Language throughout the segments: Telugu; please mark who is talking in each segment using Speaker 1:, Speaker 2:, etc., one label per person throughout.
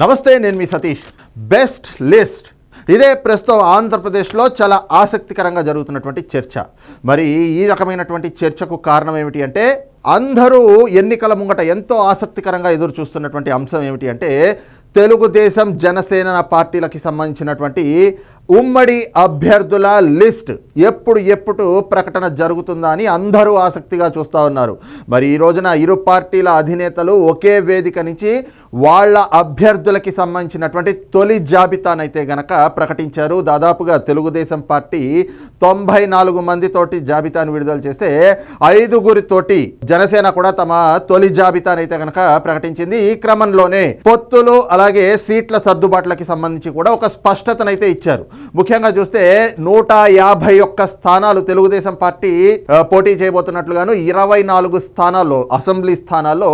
Speaker 1: నమస్తే నేను మీ సతీష్. Best list. ఇదే ప్రస్తుతం ఆంధ్రప్రదేశ్లో చాలా ఆసక్తికరంగా జరుగుతున్నటువంటి చర్చ. మరి ఈ రకమైనటువంటి చర్చకు కారణం ఏమిటి అంటే అందరూ ఎన్నికల ముంగట ఎంతో ఆసక్తికరంగా ఎదురు చూస్తున్నటువంటి అంశం ఏమిటి అంటే తెలుగుదేశం జనసేన పార్టీలకి సంబంధించినటువంటి ఉమ్మడి అభ్యర్థుల లిస్ట్ ఎప్పుడు ఎప్పుడు ప్రకటన జరుగుతుందా అని అందరూ ఆసక్తిగా చూస్తూ ఉన్నారు. మరి ఈ రోజున ఇరు పార్టీల అధినేతలు ఒకే వేదిక నుంచి వాళ్ళ అభ్యర్థులకి సంబంధించినటువంటి తొలి జాబితానైతే గనక ప్రకటించారు. దాదాపుగా తెలుగుదేశం పార్టీ తొంభై నాలుగు మందితోటి జాబితాను విడుదల చేస్తే ఐదుగురితోటి జనసేన కూడా తమ తొలి జాబితానైతే గనక ప్రకటించింది. ఈ క్రమంలోనే పొత్తులు అలాగే సీట్ల సర్దుబాట్లకి సంబంధించి కూడా ఒక స్పష్టతనైతే ఇచ్చారు. ముఖ్యంగా చూస్తే నూట యాభై ఒక్క స్థానాలు తెలుగుదేశం పార్టీ పోటీ చేయబోతున్నట్లుగాను ఇరవై నాలుగు స్థానాల్లో అసెంబ్లీ స్థానాల్లో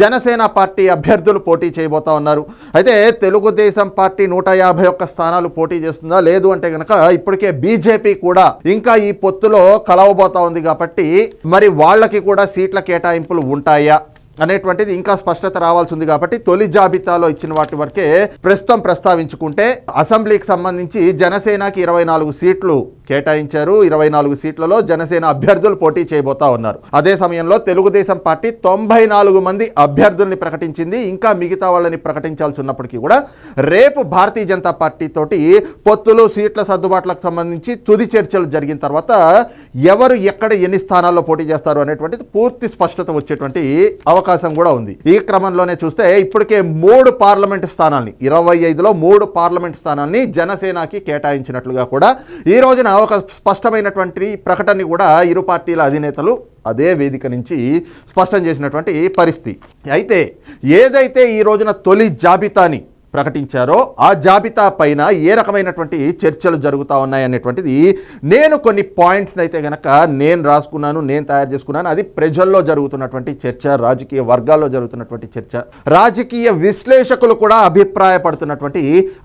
Speaker 1: జనసేన పార్టీ అభ్యర్థులు పోటీ చేయబోతా ఉన్నారు. అయితే తెలుగుదేశం పార్టీ నూట యాభై ఒక్క స్థానాలు పోటీ చేస్తుందా? లేదు అంటే గనక ఇప్పటికే బీజేపీ కూడా ఇంకా ఈ పొత్తులో కలవబోతా ఉంది కాబట్టి మరి వాళ్ళకి కూడా సీట్ల కేటాయింపులు ఉంటాయా? అనేటువంటిది ఇంకా స్పష్టత రావాల్సి ఉంది కాబట్టి తొలి జాబితాలో ఇచ్చిన వాటి వరకే ప్రస్తుతం ప్రస్తావించుకుంటే అసెంబ్లీకి సంబంధించి జనసేనకి ఇరవై నాలుగు సీట్లు కేటాయించారు. ఇరవై నాలుగు సీట్లలో జనసేన అభ్యర్థులు పోటీ చేయబోతా ఉన్నారు. అదే సమయంలో తెలుగుదేశం పార్టీ తొంభై నాలుగు మంది అభ్యర్థుల్ని ప్రకటించింది. ఇంకా మిగతా వాళ్ళని ప్రకటించాల్సి ఉన్నప్పటికీ కూడా రేపు భారతీయ జనతా పార్టీ తోటి పొత్తులు సీట్ల సర్దుబాట్లకు సంబంధించి తుది చర్చలు జరిగిన తర్వాత ఎవరు ఎక్కడ ఎన్ని స్థానాల్లో పోటీ చేస్తారు అనేటువంటిది పూర్తి స్పష్టత వచ్చేటువంటి అవకాశం కూడా ఉంది. ఈ క్రమంలోనే చూస్తే ఇప్పటికే మూడు పార్లమెంట్ స్థానాల్ని ఇరవై ఐదులో మూడు పార్లమెంట్ స్థానాల్ని జనసేనకి కేటాయించినట్లుగా కూడా ఈ రోజున ఒక స్పష్టమైనటువంటి ప్రకటన కూడా ఇరు పార్టీల అధినేతలు అదే వేదిక నుంచి స్పష్టం చేసినటువంటి పరిస్థితి. అయితే ఏదైతే ఈ రోజున తొలి జాబితాని ప్రకటించారో ఆ జాబితా పైన ఏ రకమైనటువంటి చర్చలు జరుగుతూ ఉన్నాయనేటువంటిది నేను కొన్ని పాయింట్స్ని అయితే గనక నేను రాసుకున్నాను నేను తయారు చేసుకున్నాను. అది ప్రజల్లో జరుగుతున్నటువంటి చర్చ రాజకీయ వర్గాల్లో జరుగుతున్నటువంటి చర్చ. రాజకీయ విశ్లేషకులు కూడా అభిప్రాయపడుతున్నటువంటి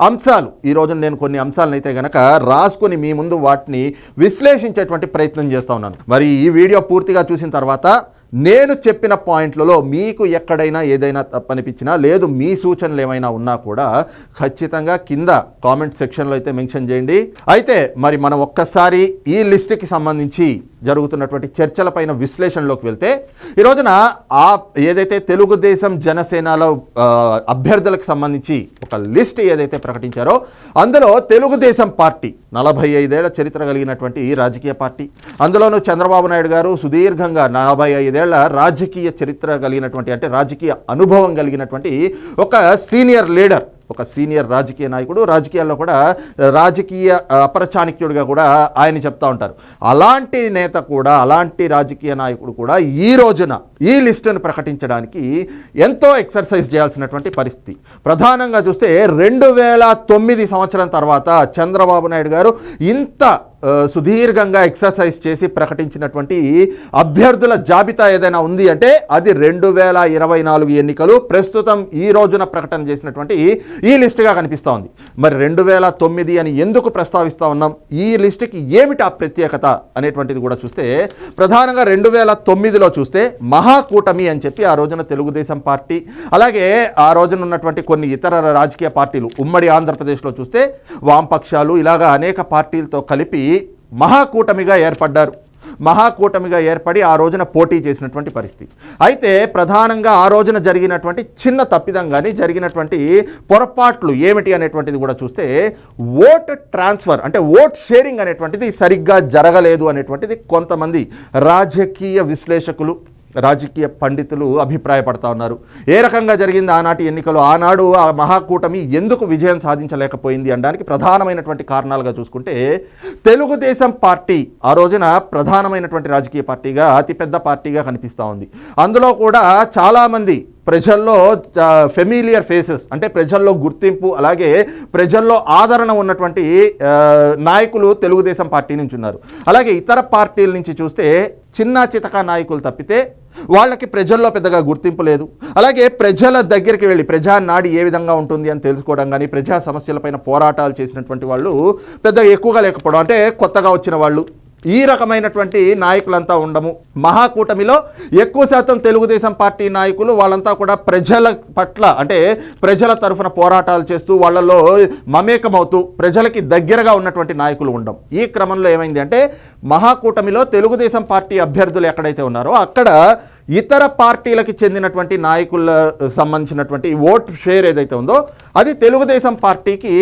Speaker 1: అంశాలు. ఈ రోజున నేను కొన్ని అంశాలను అయితే గనక రాసుకుని మీ ముందు వాటిని విశ్లేషించేటువంటి ప్రయత్నం చేస్తా ఉన్నాను. మరి ఈ వీడియో పూర్తిగా చూసిన తర్వాత నేను చెప్పిన పాయింట్లలో మీకు ఎక్కడైనా ఏదైనా తప్పనిపించినా లేదు మీ సూచనలు ఏమైనా ఉన్నా కూడా ఖచ్చితంగా కింద కామెంట్ సెక్షన్లో అయితే మెన్షన్ చేయండి. అయితే మరి మనం ఒక్కసారి ఈ లిస్ట్కి సంబంధించి జరుగుతున్నటువంటి చర్చలపైన విశ్లేషణలోకి వెళ్తే ఈ రోజున ఆ ఏదైతే తెలుగుదేశం జనసేనలో అభ్యర్థులకు సంబంధించి ఒక లిస్ట్ ఏదైతే ప్రకటించారో అందులో తెలుగుదేశం పార్టీ నలభై ఐదేళ్ళ చరిత్ర కలిగినటువంటి రాజకీయ పార్టీ అందులోనూ చంద్రబాబు నాయుడు గారు సుదీర్ఘంగా నలభై ఐదేళ్ళ రాజకీయ చరిత్ర కలిగినటువంటి అంటే రాజకీయ అనుభవం కలిగినటువంటి ఒక సీనియర్ లీడర్ ఒక సీనియర్ రాజకీయ నాయకుడు రాజకీయాల్లో కూడా రాజకీయ అపరచాణిక్యుడిగా కూడా ఆయన చెప్తా ఉంటారు. అలాంటి నేత కూడా అలాంటి రాజకీయ నాయకుడు కూడా ఈ రోజున ఈ లిస్టును ప్రకటించడానికి ఎంతో ఎక్సర్సైజ్ చేయాల్సినటువంటి పరిస్థితి. ప్రధానంగా చూస్తే రెండు వేల తొమ్మిది సంవత్సరం తర్వాత చంద్రబాబు నాయుడు గారు ఇంత సుదీర్ఘంగా ఎక్సర్సైజ్ చేసి ప్రకటించినటువంటి అభ్యర్థుల జాబితా ఏదైనా ఉంది అంటే అది రెండు వేల ఇరవై నాలుగు ఎన్నికలు ప్రస్తుతం ఈ రోజున ప్రకటన చేసినటువంటి ఈ లిస్టుగా కనిపిస్తూ ఉంది. మరి రెండు వేల తొమ్మిది అని ఎందుకు ప్రస్తావిస్తూ ఉన్నాం? ఈ లిస్టుకి ఏమిటి ఆ ప్రత్యేకత అనేటువంటిది కూడా చూస్తే ప్రధానంగా రెండు వేల తొమ్మిదిలో చూస్తే మహాకూటమి అని చెప్పి ఆ రోజున తెలుగుదేశం పార్టీ అలాగే ఆ రోజున ఉన్నటువంటి కొన్ని ఇతర రాజకీయ పార్టీలు ఉమ్మడి ఆంధ్రప్రదేశ్లో చూస్తే వామపక్షాలు ఇలాగా అనేక పార్టీలతో కలిపి మహాకూటమిగా ఏర్పడ్డారు. మహాకూటమిగా ఏర్పడి ఆ రోజున పోటీ చేసినటువంటి పరిస్థితి. అయితే ప్రధానంగా ఆ రోజున జరిగినటువంటి చిన్న తప్పిదం కానీ జరిగినటువంటి పొరపాట్లు ఏమిటి అనేటువంటిది కూడా చూస్తే ఓట్ ట్రాన్స్ఫర్ అంటే ఓట్ షేరింగ్ అనేటువంటిది సరిగ్గా జరగలేదు అనేటువంటిది కొంతమంది రాజకీయ విశ్లేషకులు రాజకీయ పండితులు అభిప్రాయపడతా ఉన్నారు. ఏ రకంగా జరిగింది ఆనాటి ఎన్నికలు? ఆనాడు ఆ మహాకూటమి ఎందుకు విజయం సాధించలేకపోయింది అనడానికి ప్రధానమైనటువంటి కారణాలుగా చూసుకుంటే తెలుగుదేశం పార్టీ ఆ రోజున ప్రధానమైనటువంటి రాజకీయ పార్టీగా అతిపెద్ద పార్టీగా కనిపిస్తూ ఉంది. అందులో కూడా చాలామంది ప్రజల్లో ఫెమిలియర్ ఫేసెస్ అంటే ప్రజల్లో గుర్తింపు అలాగే ప్రజల్లో ఆదరణ ఉన్నటువంటి నాయకులు తెలుగుదేశం పార్టీ నుంచి ఉన్నారు. అలాగే ఇతర పార్టీల నుంచి చూస్తే చిన్న చితక నాయకులు తప్పితే వాళ్ళకి ప్రజల్లో పెద్దగా గుర్తింపు లేదు. అలాగే ప్రజల దగ్గరికి వెళ్ళి ప్రజా నాడి ఏ విధంగా ఉంటుంది అని తెలుసుకోవడం కానీ ప్రజా సమస్యలపైన పోరాటాలు చేసినటువంటి వాళ్ళు పెద్దగా ఎక్కువగా లేకపోవడం అంటే కొత్తగా వచ్చిన వాళ్ళు. ఈ రకమైనటువంటి నాయకులంతా ఉండము. మహాకూటమిలో ఎక్కువ శాతం తెలుగుదేశం పార్టీ నాయకులు వాళ్ళంతా కూడా ప్రజల పట్ల అంటే ప్రజల తరఫున పోరాటాలు చేస్తూ వాళ్ళలో మమేకమవుతూ ప్రజలకి దగ్గరగా ఉన్నటువంటి నాయకులు ఉండం. ఈ క్రమంలో ఏమైంది అంటే మహాకూటమిలో తెలుగుదేశం పార్టీ అభ్యర్థులు ఎక్కడైతే ఉన్నారో అక్కడ ఇతర పార్టీలకు చెందినటువంటి నాయకుల సంబంధించినటువంటి ఓట్ షేర్ ఏదైతే ఉందో అది తెలుగుదేశం పార్టీకి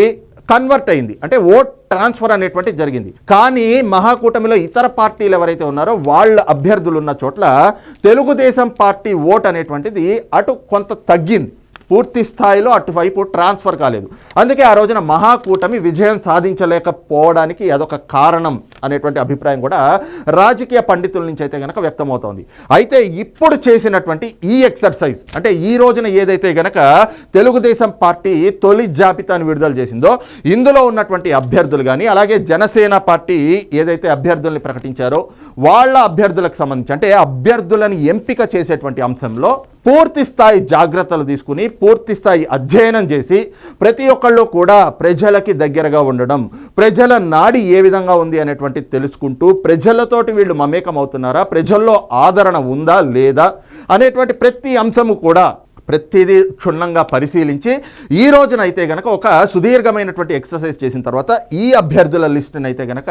Speaker 1: కన్వర్ట్ అయింది. అంటే ఓట్ ట్రాన్స్ఫర్ అనేటువంటి జరిగింది. కానీ మహాకూటమిలో ఇతర పార్టీలు ఎవరైతే ఉన్నారో వాళ్ళ అభ్యర్థులు ఉన్న చోట్ల తెలుగుదేశం పార్టీ ఓట్ అనేటువంటిది అటు కొంత తగ్గింది. పూర్తి స్థాయిలో అటువైపు ట్రాన్స్ఫర్ కాలేదు. అందుకే ఆ రోజున మహాకూటమి విజయం సాధించలేకపోవడానికి అదొక కారణం. అనేటువంటి అభిప్రాయం కూడా రాజకీయ పండితుల నుంచి అయితే గనక వ్యక్తమవుతోంది. అయితే ఇప్పుడు చేసినటువంటి ఈ ఎక్సర్సైజ్ అంటే ఈ రోజున ఏదైతే గనక తెలుగుదేశం పార్టీ తొలి జాబితాను విడుదల చేసిందో ఇందులో ఉన్నటువంటి అభ్యర్థులు కానీ అలాగే జనసేన పార్టీ ఏదైతే అభ్యర్థుల్ని ప్రకటించారో వాళ్ళ అభ్యర్థులకు సంబంధించి అంటే అభ్యర్థులను ఎంపిక చేసేటువంటి అంశంలో పూర్తి స్థాయి జాగ్రత్తలు తీసుకుని పూర్తి స్థాయి అధ్యయనం చేసి ప్రతి ఒక్కళ్ళు కూడా ప్రజలకి దగ్గరగా ఉండడం ప్రజల నాడి ఏ విధంగా ఉంది అనేటువంటి తెలుసుకుంటూ ప్రజలతోటి వీళ్ళు మమేకం అవుతున్నారా ప్రజల్లో ఆదరణ ఉందా లేదా అనేటువంటి ప్రతి అంశము కూడా ప్రతిదీ క్షుణ్ణంగా పరిశీలించి ఈ రోజున అయితే గనక ఒక సుదీర్ఘమైనటువంటి ఎక్సర్సైజ్ చేసిన తర్వాత ఈ అభ్యర్థుల లిస్టును అయితే గనక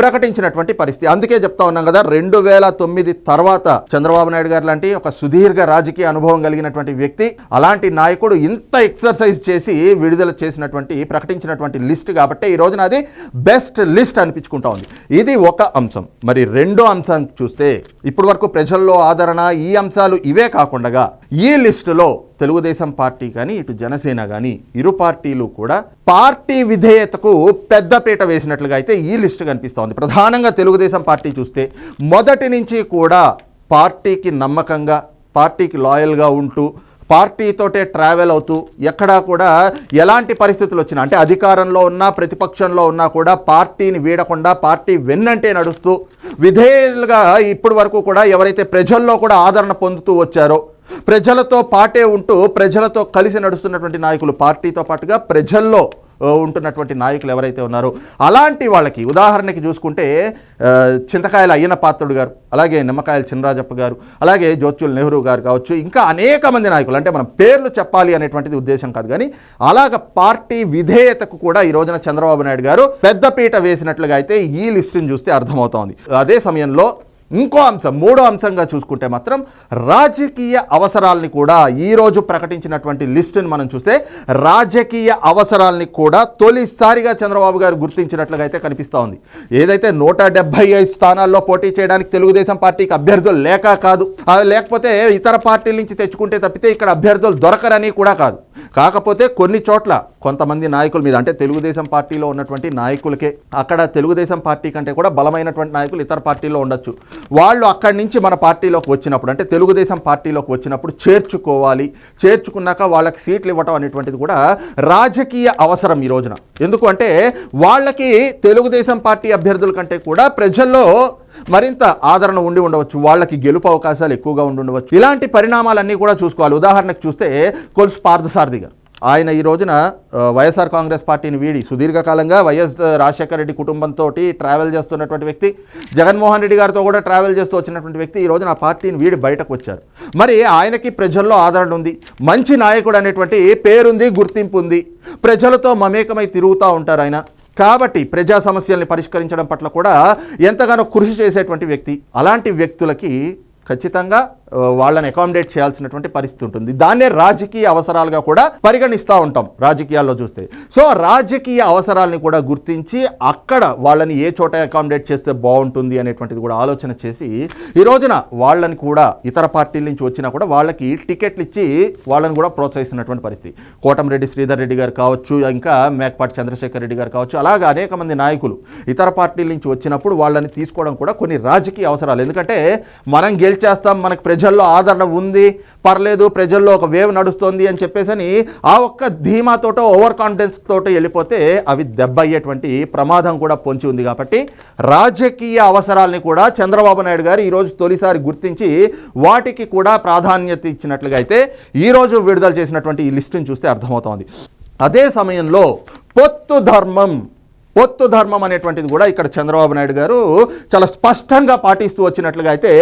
Speaker 1: ప్రకటించినటువంటి పరిస్థితి. అందుకే చెప్తా ఉన్నాం కదా రెండు వేల తొమ్మిది తర్వాత చంద్రబాబు నాయుడు గారు లాంటి ఒక సుదీర్ఘ రాజకీయ అనుభవం కలిగినటువంటి వ్యక్తి అలాంటి నాయకుడు ఇంత ఎక్సర్సైజ్ చేసి విడుదల చేసినటువంటి ప్రకటించినటువంటి లిస్ట్ కాబట్టి ఈ రోజున అది బెస్ట్ లిస్ట్ అనిపించుకుంటా ఉంది. ఇది ఒక అంశం. మరి రెండో అంశం చూస్తే ఇప్పటి వరకు ప్రజల్లో ఆదరణ ఈ అంశాలు ఇవే కాకుండా ఈ లిస్టులో తెలుగుదేశం పార్టీ కానీ ఇటు జనసేన కానీ ఇరు పార్టీలు కూడా పార్టీ విధేయతకు పెద్దపీట వేసినట్లుగా అయితే ఈ లిస్టు కనిపిస్తోంది. ప్రధానంగా తెలుగుదేశం పార్టీ చూస్తే మొదటి నుంచి కూడా పార్టీకి నమ్మకంగా పార్టీకి లాయల్గా ఉంటూ పార్టీతోటే ట్రావెల్ అవుతూ ఎక్కడా కూడా ఎలాంటి పరిస్థితులు వచ్చినా అంటే అధికారంలో ఉన్నా ప్రతిపక్షంలో ఉన్నా కూడా పార్టీని వీడకుండా పార్టీ వెన్నంటే నడుస్తూ విధేయులుగా ఇప్పటి వరకు కూడా ఎవరైతే ప్రజల్లో కూడా ఆదరణ పొందుతూ వచ్చారో ప్రజలతో పాటే ఉంటూ ప్రజలతో కలిసి నడుస్తున్నటువంటి నాయకులు పార్టీతో పాటుగా ప్రజల్లో ఉంటున్నటువంటి నాయకులు ఎవరైతే ఉన్నారో అలాంటి వాళ్ళకి ఉదాహరణకి చూసుకుంటే చింతకాయల అయ్యన పాత్రుడు గారు అలాగే నిమ్మకాయల చినరాజప్ప గారు అలాగే జ్యోత్యుల్ నెహ్రూ గారు కావచ్చు ఇంకా అనేక మంది నాయకులు అంటే మనం పేర్లు చెప్పాలి అనేటువంటిది ఉద్దేశం కాదు కానీ అలాగ పార్టీ విధేయతకు కూడా ఈ రోజున చంద్రబాబు నాయుడు గారు పెద్దపీట వేసినట్లుగా అయితే ఈ లిస్టుని చూస్తే అర్థమవుతోంది. అదే సమయంలో ఇంకో అంశం మూడో అంశంగా చూసుకుంటే మాత్రం రాజకీయ అవసరాలని కూడా ఈరోజు ప్రకటించినటువంటి లిస్టుని మనం చూస్తే రాజకీయ అవసరాలని కూడా తొలిసారిగా చంద్రబాబు గారు గుర్తించినట్లుగా అయితే కనిపిస్తూ ఉంది. ఏదైతే నూట డెబ్బై ఐదు స్థానాల్లో పోటీ చేయడానికి తెలుగుదేశం పార్టీకి అభ్యర్థులు లేక కాదు లేకపోతే ఇతర పార్టీల నుంచి తెచ్చుకుంటే తప్పితే ఇక్కడ అభ్యర్థులు దొరకరని కూడా కాదు. కాకపోతే కొన్ని చోట్ల కొంతమంది నాయకుల మీద అంటే తెలుగుదేశం పార్టీలో ఉన్నటువంటి నాయకులకే అక్కడ తెలుగుదేశం పార్టీ కంటే కూడా బలమైనటువంటి నాయకులు ఇతర పార్టీలో ఉండొచ్చు. వాళ్ళు అక్కడి నుంచి మన పార్టీలోకి వచ్చినప్పుడు అంటే తెలుగుదేశం పార్టీలోకి వచ్చినప్పుడు చేర్చుకోవాలి. చేర్చుకున్నాక వాళ్ళకి సీట్లు ఇవ్వటం అనేటువంటిది కూడా రాజకీయ అవసరం ఈ రోజున. ఎందుకు అంటే వాళ్ళకి తెలుగుదేశం పార్టీ అభ్యర్థుల కంటే కూడా ప్రజల్లో మరింత ఆదరణ ఉండి ఉండవచ్చు. వాళ్ళకి గెలుపు అవకాశాలు ఎక్కువగా ఉండి ఉండవచ్చు. ఇలాంటి పరిణామాలన్నీ కూడా చూసుకోవాలి. ఉదాహరణకు చూస్తే కొలుసు పార్థసారథి గారు ఆయన ఈ రోజున వైఎస్ఆర్ కాంగ్రెస్ పార్టీని వీడి సుదీర్ఘకాలంగా వైఎస్ రాజశేఖర రెడ్డి కుటుంబంతో ట్రావెల్ చేస్తున్నటువంటి వ్యక్తి జగన్మోహన్ రెడ్డి గారితో కూడా ట్రావెల్ చేస్తూ వచ్చినటువంటి వ్యక్తి ఈ రోజున ఆ పార్టీని వీడి బయటకు వచ్చారు. మరి ఆయనకి ప్రజల్లో ఆదరణ ఉంది. మంచి నాయకుడు అనేటువంటి పేరుంది గుర్తింపు ఉంది. ప్రజలతో మమేకమై తిరుగుతూ ఉంటారు ఆయన. కాబట్టి ప్రజా సమస్యల్ని పరిష్కరించడం పట్ల కూడా ఎంతగానో కృషి చేసేటువంటి వ్యక్తి. అలాంటి వ్యక్తులకి ఖచ్చితంగా వాళ్ళని అకామిడేట్ చేయాల్సినటువంటి పరిస్థితి ఉంటుంది. దాన్నే రాజకీయ అవసరాలుగా కూడా పరిగణిస్తూ ఉంటాం రాజకీయాల్లో చూస్తే. సో రాజకీయ అవసరాలని కూడా గుర్తించి అక్కడ వాళ్ళని ఏ చోట అకామిడేట్ చేస్తే బాగుంటుంది అనేటువంటిది కూడా ఆలోచన చేసి ఈ రోజున వాళ్ళని కూడా ఇతర పార్టీల నుంచి వచ్చినా కూడా వాళ్ళకి టికెట్లు ఇచ్చి వాళ్ళని కూడా ప్రోత్సహిస్తున్నటువంటి పరిస్థితి. కోటంరెడ్డి శ్రీధర్ రెడ్డి గారు కావచ్చు ఇంకా మేకపాటి చంద్రశేఖర్ రెడ్డి గారు కావచ్చు అలాగే అనేక మంది నాయకులు ఇతర పార్టీల నుంచి వచ్చినప్పుడు వాళ్ళని తీసుకోవడం కూడా కొన్ని రాజకీయ అవసరాలు. ఎందుకంటే మనం గెలిచేస్తాం మనకు ప్రజల్లో ఆదరణ ఉంది పర్లేదు ప్రజల్లో ఒక వేవ్ నడుస్తోంది అని చెప్పేసని ఆ ఒక్క ధీమాతోటో ఓవర్ కాన్ఫిడెన్స్ తోటో వెళ్ళిపోతే అవి దెబ్బ అయ్యేటువంటి ప్రమాదం కూడా పొంచి ఉంది కాబట్టి రాజకీయ అవసరాలని కూడా చంద్రబాబు నాయుడు గారు ఈరోజు తొలిసారి గుర్తించి వాటికి కూడా ప్రాధాన్యత ఇచ్చినట్లుగా అయితే ఈరోజు విడుదల చేసినటువంటి ఈ లిస్టుని చూస్తే అర్థమవుతోంది. అదే సమయంలో పొత్తు ధర్మం ఒత్తు ధర్మం అనేటువంటిది కూడా ఇక్కడ చంద్రబాబు నాయుడు గారు చాలా స్పష్టంగా పాటిస్తూ వచ్చినట్లుగా అయితే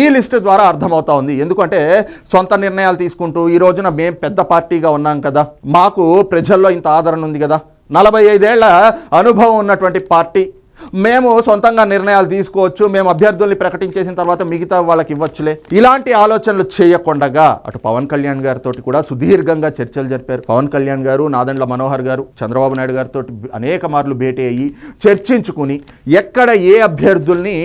Speaker 1: ఈ లిస్టు ద్వారా అర్థమవుతా ఉంది. ఎందుకంటే సొంత నిర్ణయాలు తీసుకుంటూ ఈ రోజున మేము పెద్ద పార్టీగా ఉన్నాం కదా. మాకు ప్రజల్లో ఇంత ఆదరణ ఉంది కదా. నలభై ఐదేళ్ళ అనుభవం ఉన్నటువంటి పార్టీ మేము సొంతంగా నిర్ణయాలు తీసుకోవచ్చు మేము అభ్యర్థుల్ని ప్రకటించేసిన తర్వాత మిగతా వాళ్ళకి ఇవ్వచ్చులే. ఇలాంటి ఆలోచనలు చేయకుండగా అటు పవన్ కళ్యాణ్ గారితో కూడా సుదీర్ఘంగా చర్చలు జరిపారు. పవన్ కళ్యాణ్ గారు నాదండ్ల మనోహర్ గారు చంద్రబాబు నాయుడు గారితో అనేక మార్లు భేటీ అయ్యి చర్చించుకుని ఎక్కడ ఏ అభ్యర్థుల్ని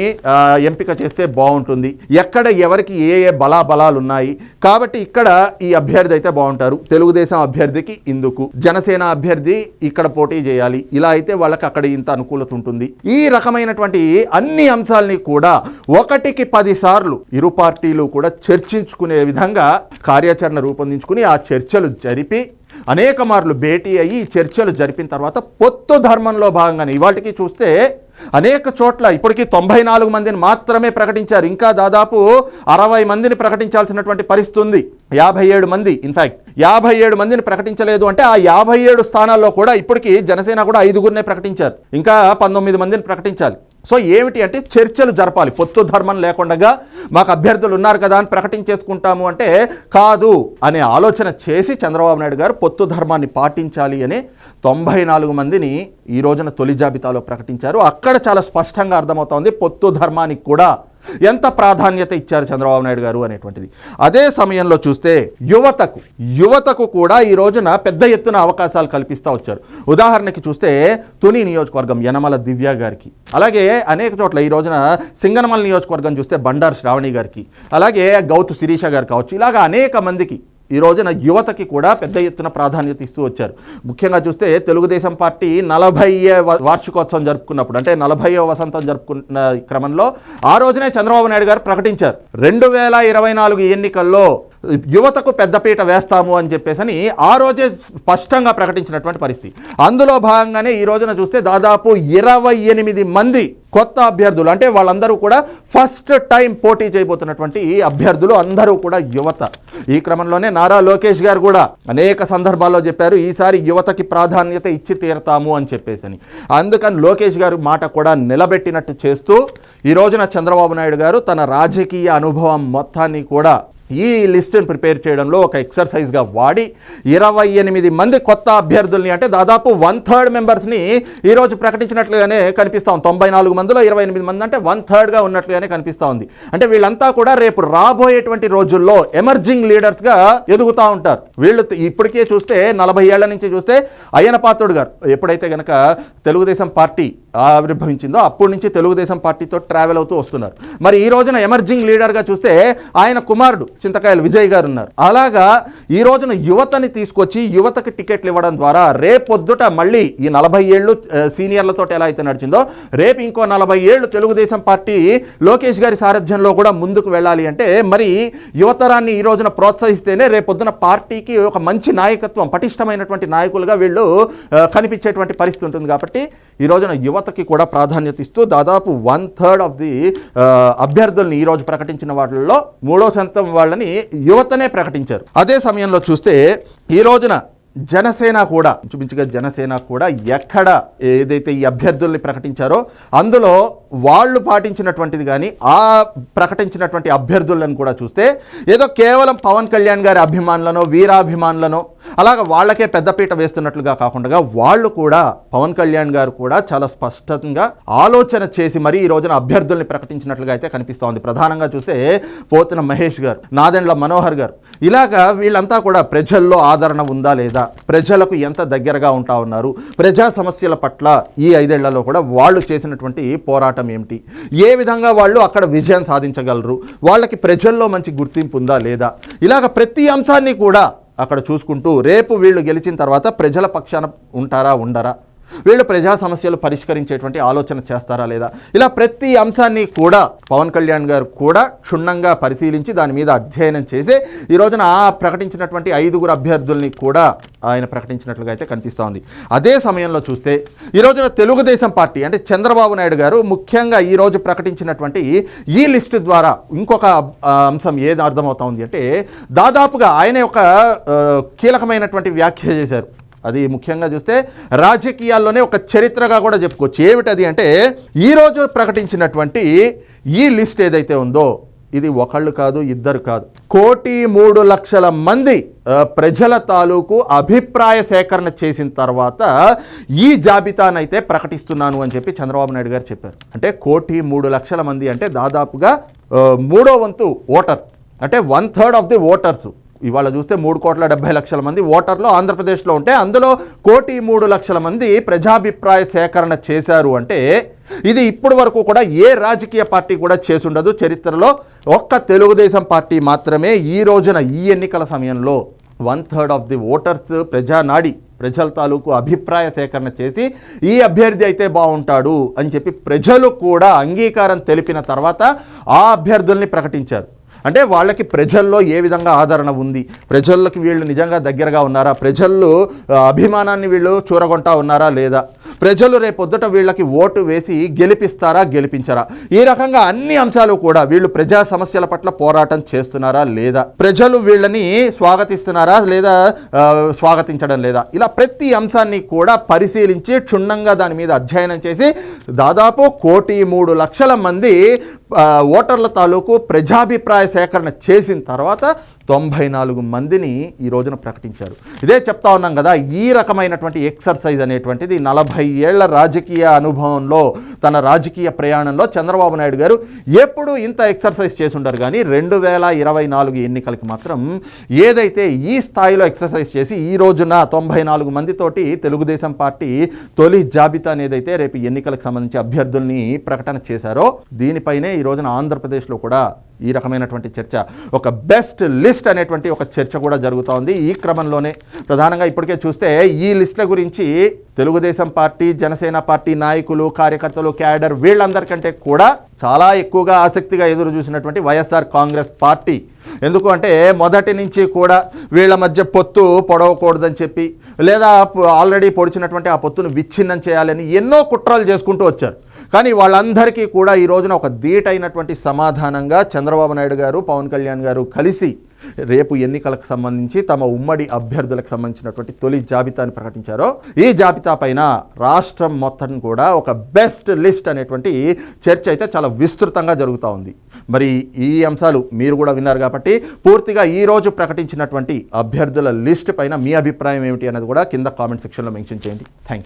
Speaker 1: ఎంపిక చేస్తే బాగుంటుంది ఎక్కడ ఎవరికి ఏ ఏ బలాబలాలు ఉన్నాయి కాబట్టి ఇక్కడ ఈ అభ్యర్థి అయితే బాగుంటారు. తెలుగుదేశం అభ్యర్థికి ఇందుకు. జనసేన అభ్యర్థి ఇక్కడ పోటీ చేయాలి. ఇలా అయితే వాళ్ళకి అక్కడ ఇంత అనుకూలత ఉంటుంది. ఈ రకమైనటువంటి అన్ని అంశాలని కూడా ఒకటికి పదిసార్లు ఇరు పార్టీలు కూడా చర్చించుకునే విధంగా కార్యాచరణ రూపొందించుకుని ఆ చర్చలు జరిపి అనేక మార్లు భేటీ అయ్యి చర్చలు జరిపిన తర్వాత పొత్తు ధర్మంలో భాగంగానే ఇవాటికి చూస్తే అనేక చోట్ల ఇప్పటికీ తొంభై నాలుగు మందిని మాత్రమే ప్రకటించారు. ఇంకా దాదాపు అరవై మందిని ప్రకటించాల్సినటువంటి పరిస్థితి ఉంది. యాభై ఏడు మంది ఇన్ఫాక్ట్ యాభై ఏడు మందిని ప్రకటించలేదు అంటే ఆ యాభై ఏడు స్థానాల్లో కూడా ఇప్పటికీ జనసేన కూడా ఐదుగురినే ప్రకటించారు. ఇంకా పంతొమ్మిది మందిని ప్రకటించాలి. సో ఏమిటి అంటే చర్చలు జరపాలి. పొత్తు ధర్మం లేకుండా మాకు అభ్యర్థులు ఉన్నారు కదా అని ప్రకటించేసుకుంటాము అంటే కాదు అనే ఆలోచన చేసి చంద్రబాబు నాయుడు గారు పొత్తు ధర్మాన్ని పాటించాలి అని తొంభై నాలుగు మందిని ఈ రోజున తొలి జాబితాలో ప్రకటించారు. అక్కడ చాలా స్పష్టంగా అర్థమవుతోంది పొత్తు ధర్మానికి కూడా ఎంత ప్రాధాన్యత ఇచ్చారు చంద్రబాబు నాయుడు గారు అనేటువంటిది. అదే సమయంలో చూస్తే యువతకు యువతకు కూడా ఈ రోజున పెద్ద ఎత్తున అవకాశాలు కల్పిస్తూ వచ్చారు. ఉదాహరణకి చూస్తే తుని నియోజకవర్గం యనమల దివ్య గారికి అలాగే అనేక చోట్ల ఈ రోజున సింగనమల నియోజకవర్గం చూస్తే బండారు శ్రావణి గారికి అలాగే గౌతు శిరీష గారు కావచ్చు ఇలాగ అనేక మందికి ఈ రోజున యువతకి కూడా పెద్ద ఎత్తున ప్రాధాన్యత ఇస్తూ వచ్చారు. ముఖ్యంగా చూస్తే తెలుగుదేశం పార్టీ నలభై వార్షికోత్సవం జరుపుకున్నప్పుడు అంటే నలభై వసంతం జరుపుకున్న క్రమంలో ఆ రోజునే చంద్రబాబు నాయుడు గారు ప్రకటించారు. రెండు వేల ఇరవై నాలుగు ఎన్నికల్లో యువతకు పెద్దపీట వేస్తాము అని చెప్పేసని ఆ రోజే స్పష్టంగా ప్రకటించినటువంటి పరిస్థితి. అందులో భాగంగానే ఈ రోజున చూస్తే దాదాపు ఇరవై ఎనిమిది మంది కొత్త అభ్యర్థులు అంటే వాళ్ళందరూ కూడా ఫస్ట్ టైం పోటీ చేయబోతున్నటువంటి ఈ అభ్యర్థులు అందరూ కూడా యువత. ఈ క్రమంలోనే నారా లోకేష్ గారు కూడా అనేక సందర్భాల్లో చెప్పారు ఈసారి యువతకి ప్రాధాన్యత ఇచ్చి తీరతాము అని చెప్పేసని. అందుకని లోకేష్ గారు మాట కూడా నిలబెట్టినట్టు చేస్తూ ఈ రోజున చంద్రబాబు నాయుడు గారు తన రాజకీయ అనుభవం మొత్తాన్ని కూడా ఈ లిస్టును ప్రిపేర్ చేయడంలో ఒక ఎక్సర్సైజ్గా వాడి ఇరవై ఎనిమిది మంది కొత్త అభ్యర్థుల్ని అంటే దాదాపు వన్ థర్డ్ మెంబర్స్ని ఈరోజు ప్రకటించినట్లుగానే కనిపిస్తా ఉంది. తొంభై నాలుగు మందిలో ఇరవై ఎనిమిది మంది అంటే వన్ థర్డ్గా ఉన్నట్లుగానే కనిపిస్తూ ఉంది. అంటే వీళ్ళంతా కూడా రేపు రాబోయేటువంటి రోజుల్లో ఎమర్జింగ్ లీడర్స్గా ఎదుగుతూ ఉంటారు. వీళ్ళు ఇప్పటికే చూస్తే నలభై ఏళ్ళ నుంచి చూస్తే అయ్యన పాత్రుడు గారు. ఎప్పుడైతే గనక తెలుగుదేశం పార్టీ ఆవిర్భవించిందో అప్పటి నుంచి తెలుగుదేశం పార్టీతో ట్రావెల్ అవుతూ వస్తున్నారు. మరి ఈ రోజున ఎమర్జింగ్ లీడర్గా చూస్తే ఆయన కుమారుడు చింతకాయల విజయ్ గారు ఉన్నారు. అలాగా ఈ రోజున యువతని తీసుకొచ్చి యువతకి టికెట్లు ఇవ్వడం ద్వారా రేపొద్దుట మళ్ళీ ఈ నలభై ఏళ్ళు సీనియర్లతో ఎలా అయితే నడిచిందో రేపు ఇంకో నలభై ఏళ్ళు తెలుగుదేశం పార్టీ లోకేష్ గారి సారథ్యంలో కూడా ముందుకు వెళ్ళాలి అంటే మరి యువతరాన్ని ఈ రోజున ప్రోత్సహిస్తేనే రేపొద్దున పార్టీకి ఒక మంచి నాయకత్వం పటిష్టమైనటువంటి నాయకులుగా వీళ్ళు కనిపించేటువంటి పరిస్థితి ఉంటుంది కాబట్టి ఈ రోజున యువతకి కూడా ప్రాధాన్యత ఇస్తూ దాదాపు వన్ థర్డ్ ఆఫ్ ది అభ్యర్థుల్ని ఈ రోజు ప్రకటించిన వాటిల్లో మూడో శాతం వాళ్ళని యువతనే ప్రకటించారు. అదే సమయంలో చూస్తే ఈ రోజున జనసేన కూడా ఇంచుమించుగా జనసేన కూడా ఎక్కడ ఏదైతే ఈ అభ్యర్థుల్ని ప్రకటించారో అందులో వాళ్ళు పాటించినటువంటిది కానీ ఆ ప్రకటించినటువంటి అభ్యర్థులను కూడా చూస్తే ఏదో కేవలం పవన్ కళ్యాణ్ గారి అభిమానులను వీరాభిమానులను అలాగ వాళ్ళకే పెద్దపీట వేస్తున్నట్లుగా కాకుండా వాళ్ళు కూడా పవన్ కళ్యాణ్ గారు కూడా చాలా స్పష్టంగా ఆలోచన చేసి మరీ ఈ రోజున అభ్యర్థుల్ని ప్రకటించినట్లుగా అయితే కనిపిస్తోంది. ప్రధానంగా చూస్తే పోతున్న మహేష్ గారు నాదెండ్ల మనోహర్ గారు. ఇలాగా వీళ్ళంతా కూడా ప్రజల్లో ఆదరణ ఉందా లేదా? ప్రజలకు ఎంత దగ్గరగా ఉంటా ఉన్నారు? ప్రజా సమస్యల పట్ల ఈ ఐదేళ్ళలో కూడా వాళ్ళు చేసినటువంటి పోరాటం ఏమిటి? ఏ విధంగా వాళ్ళు అక్కడ విజయం సాధించగలరు? వాళ్ళకి ప్రజల్లో మంచి గుర్తింపు ఉందా లేదా? ఇలాగ ప్రతి అంశాన్ని కూడా అక్కడ చూసుకుంటూ రేపు వీళ్ళు గెలిచిన తర్వాత ప్రజల పక్షాన ఉంటారా ఉండరా? వీళ్ళు ప్రజా సమస్యలు పరిష్కరించేటువంటి ఆలోచన చేస్తారా లేదా? ఇలా ప్రతి అంశాన్ని కూడా పవన్ కళ్యాణ్ గారు కూడా క్షుణ్ణంగా పరిశీలించి దాని మీద అధ్యయనం చేసి ఈ రోజున ఆ ప్రకటించినటువంటి ఐదుగురు అభ్యర్థుల్ని కూడా ఆయన ప్రకటించినట్లుగా అయితే కనిపిస్తూ ఉంది. అదే సమయంలో చూస్తే ఈ రోజున తెలుగుదేశం పార్టీ అంటే చంద్రబాబు నాయుడు గారు ముఖ్యంగా ఈ రోజు ప్రకటించినటువంటి ఈ లిస్ట్ ద్వారా ఇంకొక అంశం ఏది అర్థమవుతా ఉంది అంటే దాదాపుగా ఆయన ఒక కీలకమైనటువంటి వ్యాఖ్య చేశారు. అది ముఖ్యంగా చూస్తే రాజకీయాల్లోనే ఒక చరిత్రగా కూడా చెప్పుకోవచ్చు. ఏమిటది అంటే ఈరోజు ప్రకటించినటువంటి ఈ లిస్ట్ ఏదైతే ఉందో ఇది ఒకళ్ళు కాదు ఇద్దరు కాదు. కోటి మూడు లక్షల మంది ప్రజల తాలూకు అభిప్రాయ సేకరణ చేసిన తర్వాత ఈ జాబితానైతే ప్రకటిస్తున్నాను అని చెప్పి చంద్రబాబు నాయుడు గారు చెప్పారు. అంటే కోటి మూడు లక్షల మంది అంటే దాదాపుగా మూడో వంతు ఓటర్. అంటే one third of the voters. ఇవాళ చూస్తే మూడు కోట్ల డెబ్బై లక్షల మంది ఓటర్లు ఆంధ్రప్రదేశ్లో ఉంటే అందులో కోటి మూడు లక్షల మంది ప్రజాభిప్రాయ సేకరణ చేశారు అంటే ఇది ఇప్పటి వరకు కూడా ఏ రాజకీయ పార్టీ కూడా చేసుండదు. చరిత్రలో ఒక్క తెలుగుదేశం పార్టీ మాత్రమే ఈ రోజున ఈ ఎన్నికల సమయంలో one third of the voters ప్రజానాడి ప్రజల తాలూకు అభిప్రాయ సేకరణ చేసి ఈ అభ్యర్థి అయితే బాగుంటాడు అని చెప్పి ప్రజలు కూడా అంగీకారం తెలిపిన తర్వాత ఆ అభ్యర్థుల్ని ప్రకటించారు. అంటే వాళ్ళకి ప్రజల్లో ఏ విధంగా ఆదరణ ఉంది? ప్రజలకు వీళ్ళు నిజంగా దగ్గరగా ఉన్నారా? ప్రజలు అభిమానాన్ని వీళ్ళు చూరగొంటా ఉన్నారా లేదా? ప్రజలు రేపొద్దుట వీళ్ళకి ఓటు వేసి గెలిపిస్తారా గెలిపించరా? ఈ రకంగా అన్ని అంశాలు కూడా వీళ్ళు ప్రజా సమస్యల పట్ల పోరాటం చేస్తున్నారా లేదా? ప్రజలు వీళ్ళని స్వాగతిస్తున్నారా లేదా స్వాగతించడం లేదా? ఇలా ప్రతి అంశాన్ని కూడా పరిశీలించి క్షుణ్ణంగా దాని మీద అధ్యయనం చేసి దాదాపు కోటి మూడు లక్షల మంది ఓటర్ల తాలూకు ప్రజాభిప్రాయ సేకరణ చేసిన తర్వాత తొంభై నాలుగు మందిని ఈ రోజున ప్రకటించారు. ఇదే చెప్తా ఉన్నాం కదా ఈ రకమైనటువంటి ఎక్సర్సైజ్ అనేటువంటిది నలభై ఏళ్ళ రాజకీయ అనుభవంలో తన రాజకీయ ప్రయాణంలో చంద్రబాబు నాయుడు గారు ఎప్పుడు ఇంత ఎక్సర్సైజ్ చేసి కానీ రెండు వేల ఇరవై నాలుగు ఎన్నికలకి మాత్రం ఏదైతే ఈ స్థాయిలో ఎక్సర్సైజ్ చేసి ఈ రోజున తొంభై నాలుగు మందితోటి తెలుగుదేశం పార్టీ తొలి జాబితా ఏదైతే రేపు ఎన్నికలకు సంబంధించి అభ్యర్థుల్ని ప్రకటన చేశారో దీనిపైనే ఈ రోజున ఆంధ్రప్రదేశ్లో కూడా ఈ రకమైనటువంటి చర్చ ఒక బెస్ట్ లిస్ట్ అనేటువంటి ఒక చర్చ కూడా జరుగుతూ ఉంది ఈ క్రమంలోనే ప్రధానంగా ఇప్పటికే చూస్తే ఈ లిస్టుల గురించి తెలుగుదేశం పార్టీ జనసేన పార్టీ నాయకులు కార్యకర్తలు క్యాడర్ వీళ్ళందరికంటే కూడా చాలా ఎక్కువగా ఆసక్తిగా ఎదురు చూసినటువంటి వైఎస్ఆర్ కాంగ్రెస్ పార్టీ. ఎందుకు అంటే మొదటి నుంచి కూడా వీళ్ళ మధ్య పొత్తు పొడవకూడదని చెప్పి లేదా ఆల్రెడీ పొడిచినటువంటి ఆ పొత్తును విచ్ఛిన్నం చేయాలని ఎన్నో కుట్రలు చేసుకుంటూ వచ్చారు. కానీ వాళ్ళందరికీ కూడా ఈ రోజున ఒక దీటైనటువంటి సమాధానంగా చంద్రబాబు నాయుడు గారు పవన్ కళ్యాణ్ గారు కలిసి రేపు ఎన్నికలకు సంబంధించి తమ ఉమ్మడి అభ్యర్థులకు సంబంధించినటువంటి తొలి జాబితాని ప్రకటించారో ఈ జాబితా పైన రాష్ట్రం మొత్తం కూడా ఒక బెస్ట్ లిస్ట్ అనేటువంటి చర్చ అయితే చాలా విస్తృతంగా జరుగుతూ ఉంది. మరి ఈ అంశాలు మీరు కూడా విన్నారు కాబట్టి పూర్తిగా ఈ రోజు ప్రకటించినటువంటి అభ్యర్థుల లిస్ట్ పైన మీ అభిప్రాయం ఏమిటి అనేది కూడా కింద కామెంట్ సెక్షన్లో మెన్షన్ చేయండి. Thank you